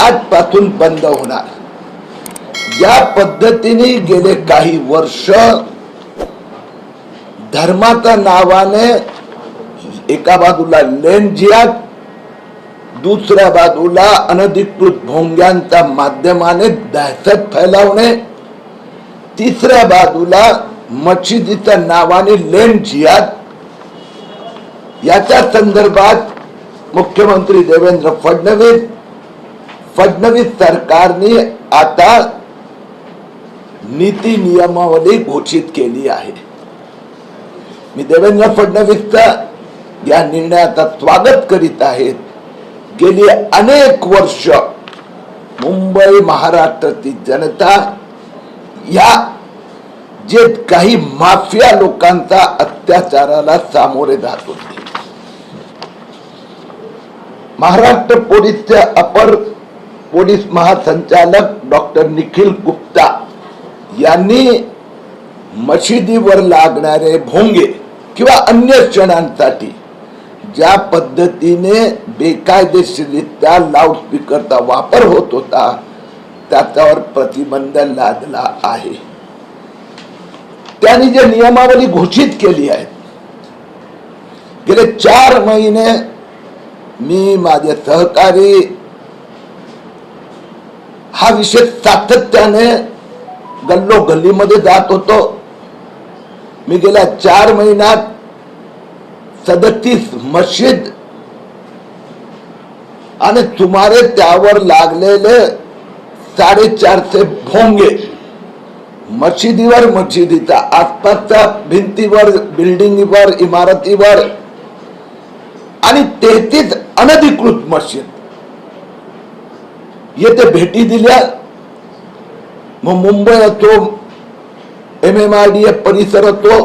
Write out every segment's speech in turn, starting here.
आजपासून बंद होणार. या पद्धतीने गेले काही वर्ष धर्माच्या नावाने एका बाजूला लेन जियात दुसऱ्या बाजूला अनधिकृत भोंग्यांच्या माध्यमाने दहशत फैलावणे तिसऱ्या बाजूला मशिदीच्या नावाने लेन जियात याच्या संदर्भात मुख्यमंत्री देवेंद्र फडणवीस फडणवीस सरकारने आता नीती नियमावली घोषित केली आहे. मी देवेंद्र फडणवीसचा या निर्णयाचा स्वागत करीत आहेत गेली अनेक वर्ष मुंबई महाराष्ट्राची जनता या जे काही माफिया लोकांचा अत्याचाराला सामोरे जात होते. महाराष्ट्र पोलीसचे अपर पोलीस महासंचालक डॉक्टर निखिल गुप्ता यांनी मशिदीवर लागणारे भोंगे किंवा अन्य क्षणांसाठी ज्या पद्धतीने बेकायदेशीरित्या लाऊडस्पीकरचा वापर होत होता त्याच्यावर प्रतिबंध लादला आहे. त्यांनी जे नियमावली घोषित केली आहे गेले चार महिने मी माझे सहकारी हा विषय सातत्याने गल्लो गल्लीमध्ये जात होतो. मी गेल्या चार महिन्यात सदतीस मशीद आणि सुमारे त्यावर लागलेले साडेचारशे भोंगे मशिदीवर मशिदीचा आसपासच्या भिंतीवर बिल्डिंगवर इमारतीवर आणि तेहतीस अनधिकृत मशीद. येथे भेटी दिल्या. मग मुंबई असो एम एम आर डी परिसर असो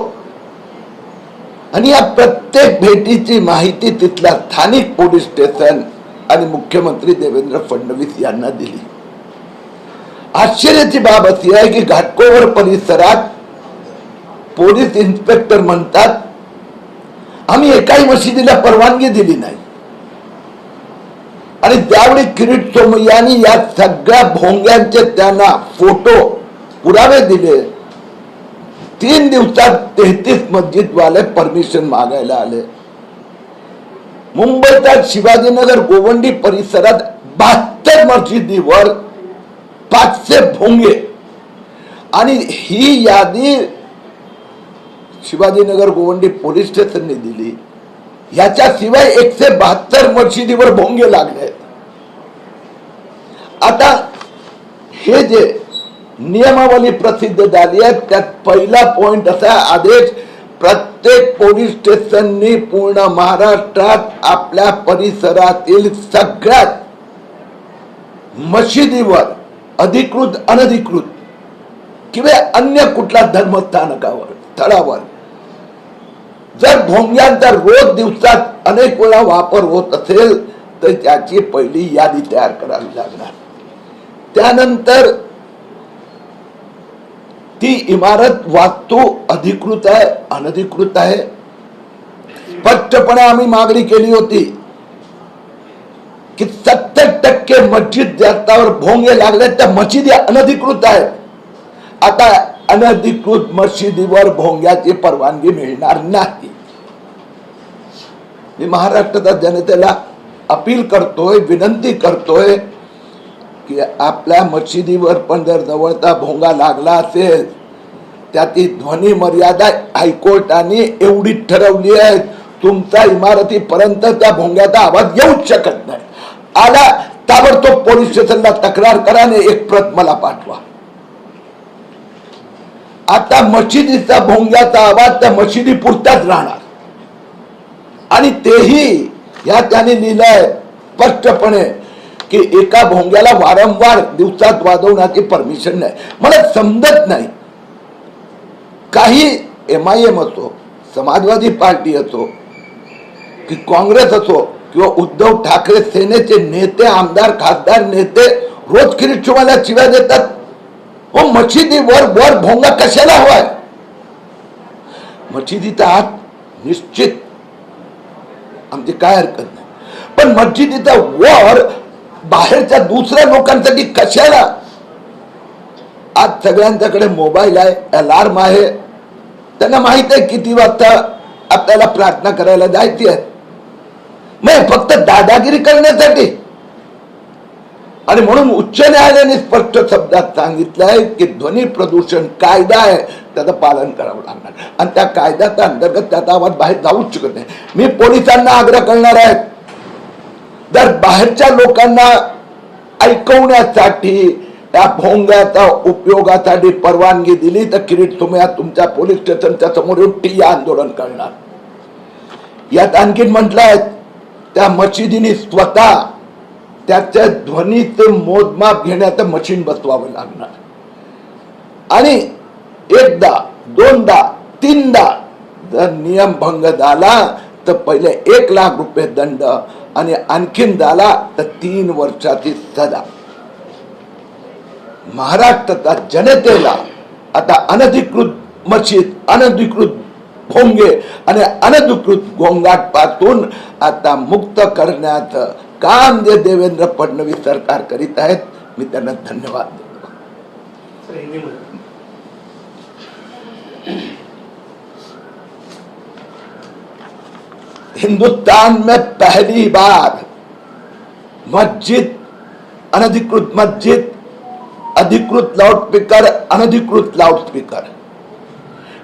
आणि या प्रत्येक भेटीची माहिती तिथल्या स्थानिक पोलीस स्टेशन आणि मुख्यमंत्री देवेंद्र फडणवीस यांना दिली. आश्चर्याची बाब अशी आहे की घाटकोवर परिसरात पोलीस इन्स्पेक्टर म्हणतात आम्ही एकाही मशिदीला परवानगी दिली नाही. आणि त्यावेळी किरीट सोमय्यानी या सगळ्या भोंग्यांचे त्यांना फोटो पुरावे दिले तीन दिवसात तेहतीस मस्जिदवाले परमिशन मागायला आले. मुंबईच्या शिवाजीनगर गोवंडी परिसरात बहात्तर मस्जिदीवर पाचशे भोंगे. आणि ही यादी शिवाजीनगर गोवंडी पोलीस स्टेशनने दिली. याच्याशिवाय एकशे बहात्तर मशिदीवर भोंगे लागले. आता हे जे नियमावली प्रसिद्ध झाली आहे त्यात पहिला पॉइंट असा आदेश प्रत्येक पोलीस स्टेशननी पूर्ण महाराष्ट्रात आपल्या परिसरातील सगळ्यात मशिदीवर अधिकृत अनधिकृत किंवा अन्य कुठल्या धर्मस्थानकावर स्थळावर जर भोंग्यांचा रोज दिवसात अनेक वेळा वापर होत असेल तर त्याची पहिली यादी तयार करावी लागणार. त्यानंतर ती इमारत वास्तू अधिकृत आहे अनधिकृत आहे. स्पष्टपणे आम्ही मागणी केली होती की सत्तर टक्के मस्जिद जास्तावर भोंगे लागले त्या मशिदी अनधिकृत आहेत. आता अनधिकृत मशिदीवर भोंग्याची परवानगी मिळणार नाही. मी महाराष्ट्राच्या जनतेला अपील करतोय विनंती करतोय की आपल्या मशिदीवर पण जर जवळचा भोंगा लागला असेल त्याची ध्वनी मर्यादा हायकोर्टाने एवढी ठरवली आहे तुमचा इमारतीपर्यंत त्या भोंग्याचा आवाज येऊच शकत नाही. आला ताबडतोब पोलीस स्टेशनला तक्रार करा आणि एक प्रत मला पाठवा. आता मशिदीचा भोंग्याचा आवाज त्या मशिदी पुरताच राहणार. आणि तेही या त्याने लिहिलंय स्पष्टपणे की एका भोंग्याला वारंवार दिवसात वाजवण्याची परमिशन नाही. मला समजत नाही. काही एम आय एम असो समाजवादी पार्टी असो की काँग्रेस असो किंवा उद्धव ठाकरे सेनेचे नेते आमदार खासदार नेते रोज किरीट शिव्या देतात. हो मशिदीवर वर भोंगा कशाला हवाय? मशिदीचा आत निश्चित. आमची काय हरकत नाही. पण मस्जिदीचा वर बाहेरच्या दुसऱ्या लोकांसाठी कशाला? आज सगळ्यांच्याकडे मोबाईल आहे अलार्म आहे. त्यांना माहीत आहे किती वाजता आपल्याला प्रार्थना करायला जायची आहे. मग फक्त दादागिरी करण्यासाठी आणि म्हणून उच्च न्यायालयाने स्पष्ट शब्दात सांगितलंय की ध्वनी प्रदूषण कायदा आहे त्याचं पालन करावं लागणार. आणि त्या कायद्याच्या अंतर्गत त्याचा आवाज बाहेर जाऊच शकत नाही. मी पोलिसांना आग्रह करणार आहे जर बाहेरच्या लोकांना ऐकवण्यासाठी त्या भोंग्याचा उपयोगासाठी परवानगी दिली तर किरीट तुम्ही तुमच्या पोलीस स्टेशनच्या समोर येऊन टिया आंदोलन करणार. यात आणखीन म्हटलं आहे त्या मशिदीने स्वतः त्याच्या ध्वनीचे मोजमाप घेण्याचं मशीन बसवावं लागणार. आणि एकदा दोनदा तीनदा जर नियम भंग झाला तर पहिले एक लाख रुपये दंड आणि आणखीन झाला तर तीन वर्षाची सजा. महाराष्ट्राच्या जनतेला आता अनधिकृत मशीद अनधिकृत भोंगे आणि अनधिकृत गोंगाटपासून आता मुक्त करण्याचं काम जे देवेंद्र फडणवीस सरकार करीत आहेत. मी त्यांना धन्यवाद देतो. हिंदुस्तान में पहली बार मस्जिद अनधिकृत मस्जिद अधिकृत लाउडस्पीकर अनधिकृत लाउडस्पीकर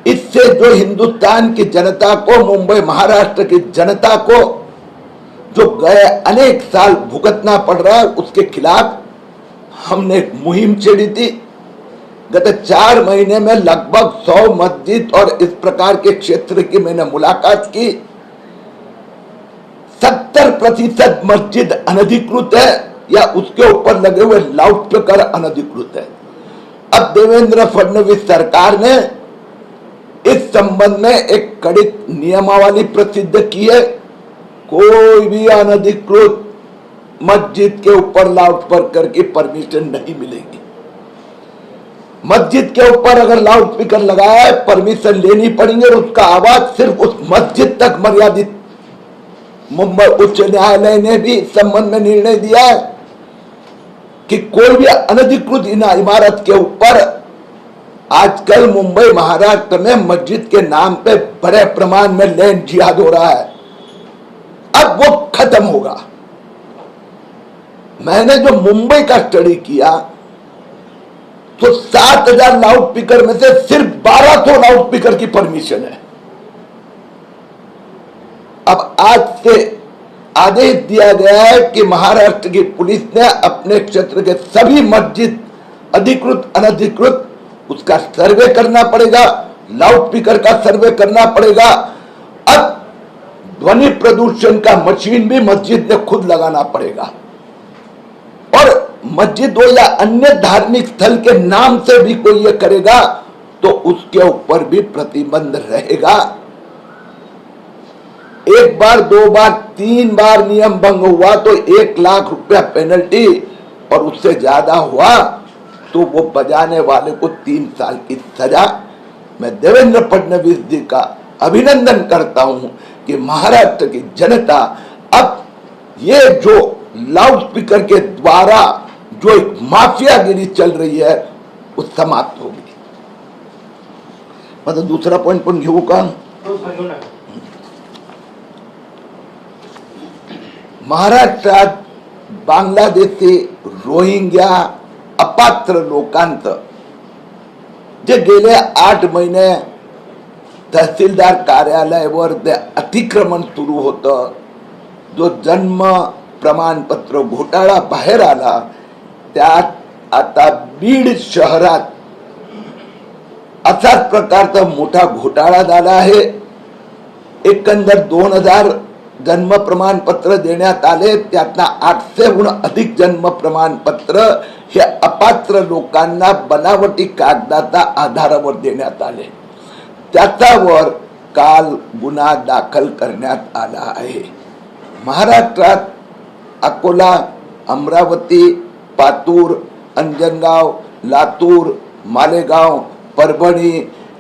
इससे जो हिंदुस्तान की जनता को मुंबई महाराष्ट्र की जनता को जो गए अनेक साल भुगतना पड़ रहा है, उसके खिलाफ हमने एक मुहिम छेड़ी थी। गत चार महीने में लगभग सौ मस्जिद और इस प्रकार के क्षेत्र की मैंने मुलाकात की। सत्तर प्रतिशत मस्जिद अनधिकृत है या उसके ऊपर लगे हुए लाउडस्पीकर अनधिकृत है। अब देवेंद्र फडणवीस सरकार ने इस संबंध में एक कड़ी नियमावली प्रसिद्ध की है। कोई भी अनधिकृत मस्जिद के ऊपर लाउडस्पीकर की परमिशन नहीं मिलेगी। मस्जिद के ऊपर अगर लाउड स्पीकर लगाया है परमिशन लेनी पड़ेंगे और उसका आवाज़ सिर्फ़ उस मस्जिद तक मर्यादित। मुंबई उच्च न्यायालय ने भी इस संबंध में निर्णय दिया है कि कोई भी अनधिकृत इमारत के ऊपर आजकल मुंबई महाराष्ट्र में मस्जिद के नाम पे बड़े प्रमाण में लैंड जिहाद हो रहा है। अब वो खत्म होगा। मैंने जो मुंबई का स्टडी किया तो सात हज़ार लाउड स्पीकर में से सिर्फ़ बारह सौ लाउड स्पीकर की परमिशन है। अब आज से आदेश दिया गया है कि महाराष्ट्र की पुलिस ने अपने क्षेत्र के सभी मस्जिद, अधिकृत, अनधिकृत, उसका सर्वे करना पड़ेगा लाउड स्पीकर का सर्वे करना पड़ेगा। अब ध्वनि प्रदूषण का मशीन भी मस्जिद में खुद लगाना पड़ेगा। और मस्जिद या अन्य धार्मिक स्थल के नाम से भी कोई ये करेगा तो उसके ऊपर भी प्रतिबंध रहेगा। एक बार, दो बार, तीन बार नियम भंग हुआ तो एक लाख रुपया पेनल्टी और उससे ज़्यादा हुआ तो वो बजाने वाले को तीन साल की सजा। मैं देवेंद्र फडणवीस जी का अभिनंदन करता हूँ। कि महाराष्ट्र की जनता अब ये जो लाउड स्पीकर के द्वारा जो एक माफियागिरी चल रही है वो समाप्त होगी मतलब दूसरा पॉइंट पण घेऊ का महाराष्ट्रात बांगलादेशी रोहिंग्या अपात्र लोकांत। जे गेल्या आठ महिने तहसीलदार कार्यालयावर ते अतिक्रमण सुरू होतं. जो जन्म प्रमाणपत्र घोटाळा बाहेर आला त्यात आता बीड शहरात असाच प्रकारचा मोठा घोटाळा झाला आहे. एकंदर दोन हजार जन्म प्रमाणपत्र देण्यात आले त्यातनं आठशेहून अधिक जन्म प्रमाणपत्र हे अपात्र लोकांना बनावटी कागदाच्या आधारावर देण्यात आले. त्याच्यावर काल गुन्हा दाखल करण्यात आला आहे. महाराष्ट्रात अकोला अमरावती पातूर अंजनगाव लातूर मालेगाव परभणी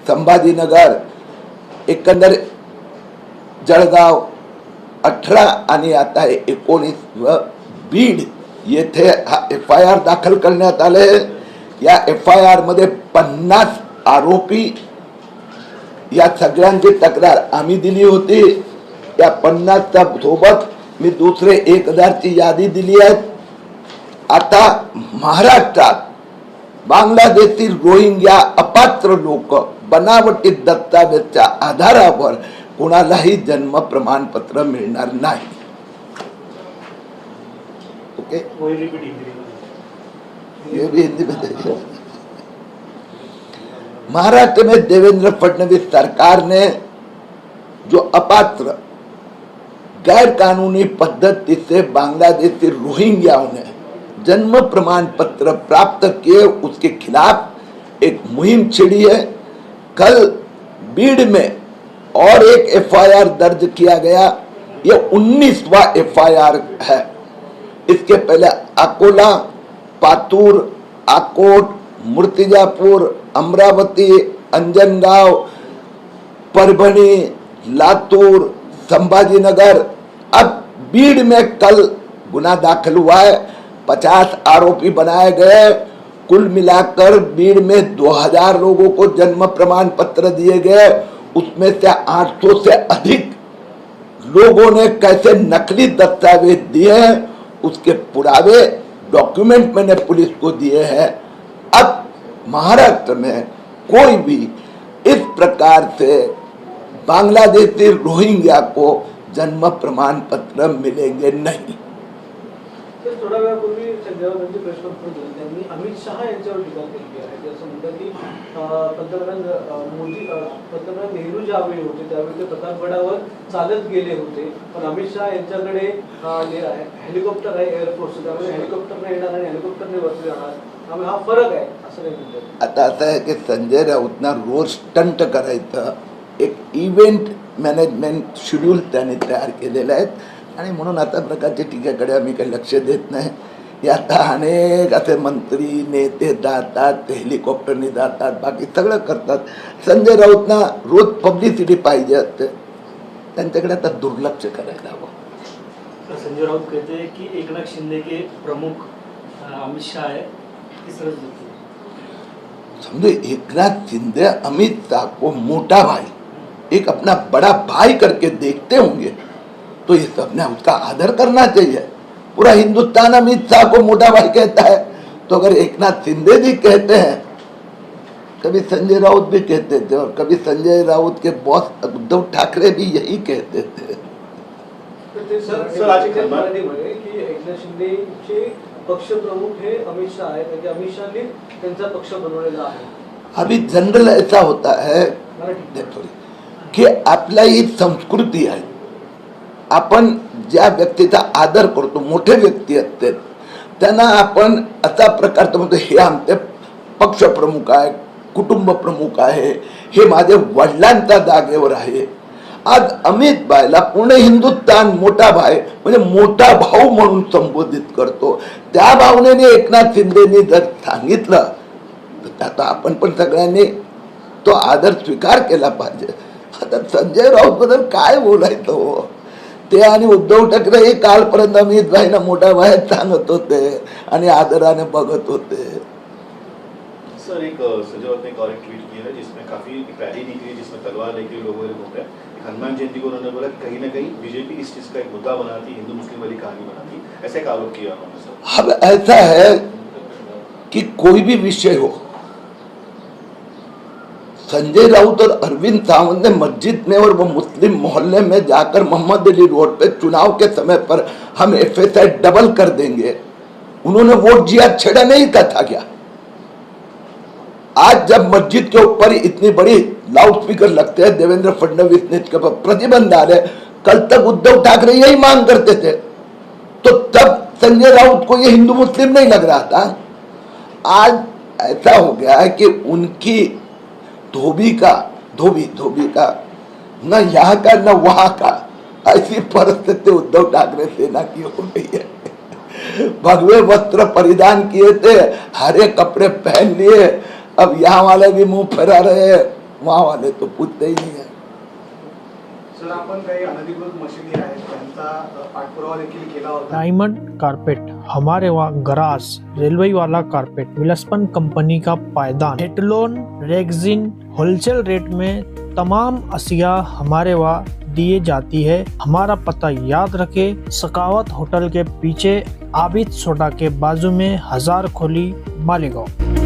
संभाजीनगर एकंदर जळगाव अठरा आणि आता एकोणीस व बीड येथे हा एफ आय आर दाखल करण्यात आले या एफ आय आरमध्ये पन्नास आरोपी या सगळ्यांची तक्रार आम्ही दिली होती. त्या पन्नासच्या सोबत मी दुसरे एक हजारची यादी दिली आहे. आता महाराष्ट्रात बांगलादेशील रोहिंग्या अपात्र लोक बनावटी दस्तावेजच्या आधारावर कोणालाही जन्म प्रमाणपत्र मिळणार नाही. ओके? वही महाराष्ट्र में देवेंद्र फडणवीस सरकार ने जो अपात्र गैर कानूनी पद्धति से बांग्लादेशी रोहिंग्याओं ने जन्म प्रमाण पत्र प्राप्त किए, उसके खिलाफ एक मुहिम छिड़ी है। कल बीड़ में और एक एफआईआर दर्ज किया गया। ये उन्नीसवा एफआईआर है। इसके पहले अकोला, पातूर आकोट मूर्तिजापुर, अमरावती, अंजनगांव, परभणी, लातूर, संभाजीनगर। अब बीड़ में कल गुना दाखिल हुआ है। पचास आरोपी बनाए गए कुल मिलाकर बीड़ में 2000 लोगों को जन्म प्रमाण पत्र दिए गए। उसमें से 800 से अधिक लोगों ने कैसे नकली दस्तावेज़ दिए हैं, उसके पुरावे डॉक्यूमेंट मैंने पुलिस को दिए हैं। महाराष्ट्र में कोई भी इस प्रकार से बांग्लादेशी रोहिंग्या को जन्म प्रमाण पत्र मिलेंगे नहीं। तर थोड्या वेळापूर्वी संजय प्रश्न प्रेस त्यांनी अमित शहा यांच्यावर टीका केली आहे. ते असं म्हणतात की पंतप्रधान मोदी पंतप्रधान नेहरू ज्यावेळी होते त्यावेळी ते प्रतापगडावर चालत गेले होते. पण अमित शहा यांच्याकडे हेलिकॉप्टर आहे एअरफोर्स त्यामुळे हेलिकॉप्टरने येणार आणि हेलिकॉप्टरने वरती जाणार. त्यामुळे हा फरक आहे असं नाही म्हणतात. आता आता आहे की संजय राऊतना रोज स्टंट करायचं. एक इव्हेंट मॅनेजमेंट शेड्यूल त्याने तयार केलेलं आहे. आणि म्हणून आता प्रकारच्या टीकेकडे आम्ही काही लक्ष देत नाही. हे आता अनेक असे मंत्री नेते जातात हेलिकॉप्टरने जातात बाकी सगळं करतात. संजय राऊतना रोज पब्लिसिटी पाहिजे असते. त्यांच्याकडे आता दुर्लक्ष करायला हवं. संजय राउत कहते कि एकनाथ शिंदे के प्रमुख अमित शाह है व्यक्ति समझो एकनाथ शिंदे अमित शाह को मोटा भाई एक अपना बड़ा भाई करके देखते होंगे। तो ये सबने उसका आदर करना चाहिए। पूरा हिंदुस्तान अमित शाह को मोटा भाई कहता है। तो अगर एकनाथ शिंदे जी कहते हैं कभी संजय राउत भी कहते थे और कभी संजय राउत के बॉस उद्धव ठाकरे भी यही कहते थे। तर ते सर, सर सर, आज एक मराठी- खबर- मराठीमध्ये की एकनाथ शिंदेचे पक्षप्रमुख हे अमित शहा आहेत अमित शहानी त्यांचा पक्ष बनवलेला आहे। अभी जनरल ऐसा होता है की आपल्या ही संस्कृती आहे। आपण ज्या व्यक्तीचा आदर करतो मोठे व्यक्ती असते त्यांना आपण असा प्रकारचं म्हणतो हे आमचे पक्षप्रमुख आहे कुटुंब प्रमुख आहे हे माझे वडिलांच्या जागेवर आहे. आज अमित बायला पूर्ण हिंदुस्थान मोठा भाई म्हणजे मोठा भाऊ म्हणून संबोधित करतो. त्या भावनेने एकनाथ शिंदेनी जर सांगितलं तर त्याचा आपण पण सगळ्यांनी तो आदर स्वीकार केला पाहिजे. आता संजय राऊत बद्दल काय बोलायचं हो? ते आणि उद्धव ठाकरे हे कालपर्यंत अमित भाईना मोठा भाई सांगत होते आणि आदराने बघत होते. सर एक राउत ने और एक ट्वीट किया है जिसमें काफी रैली निकली जिसमें तलवार लेके लोगों घूम रहे हैं। हनुमान जयंती को उन्होंने बोला कहीं ना कहीं बीजेपी इस चीज का एक मुद्दा बनाती हिंदू मुस्लिम वाली कहानी बनाती। ऐसा एक आरोप किया उन्होंने सर। अब ऐसा है कि कोई भी विषय हो संजय राउत और अरविंद सावंत ने मस्जिद में और वो मुस्लिम मोहल्ले में जाकर मोहम्मद अली रोड पे चुनाव के समय पर हम एफएसआई डबल कर देंगे। उन्होंने वोट जिया छेड़ा नहीं का था क्या? आज जब मस्जिद के ऊपर इतनी बड़ी लाउड स्पीकर लगते हैं, देवेंद्र फडणवीस ने इसके ऊपर प्रतिबंध डाले, कल तक उद्धव ठाकरे यही मांग करते थे। तो तब संजय राउत को ये हिंदू मुस्लिम नहीं लग रहा था। आज ऐसा हो गया है कि उनकी धोबी का? धोबी धोबी का? न यहाँ का न वहाँ का? ऐसी परिस्थिति उद्धव ठाकरे सेना की हो गई है। भगवे वस्त्र परिधान किए थे हरे कपड़े पहन लिए अब यहाँ वाले भी मुंह फेरा रहे हैं। वहाँ वाले तो पूछते ही नहीं है। डायमंड कारपेट, हमारे वहाँ ग्रास रेलवे वाला कारपेट, विलस्पन कंपनी का पायदान हेटलोन रेगजिन, होलसेल रेट में तमाम असिया हमारे वहाँ दिए जाती है। हमारा पता याद रखे, सकावत होटल के पीछे आबिद सोडा के बाजू में हज़ार खोली मालेगांव।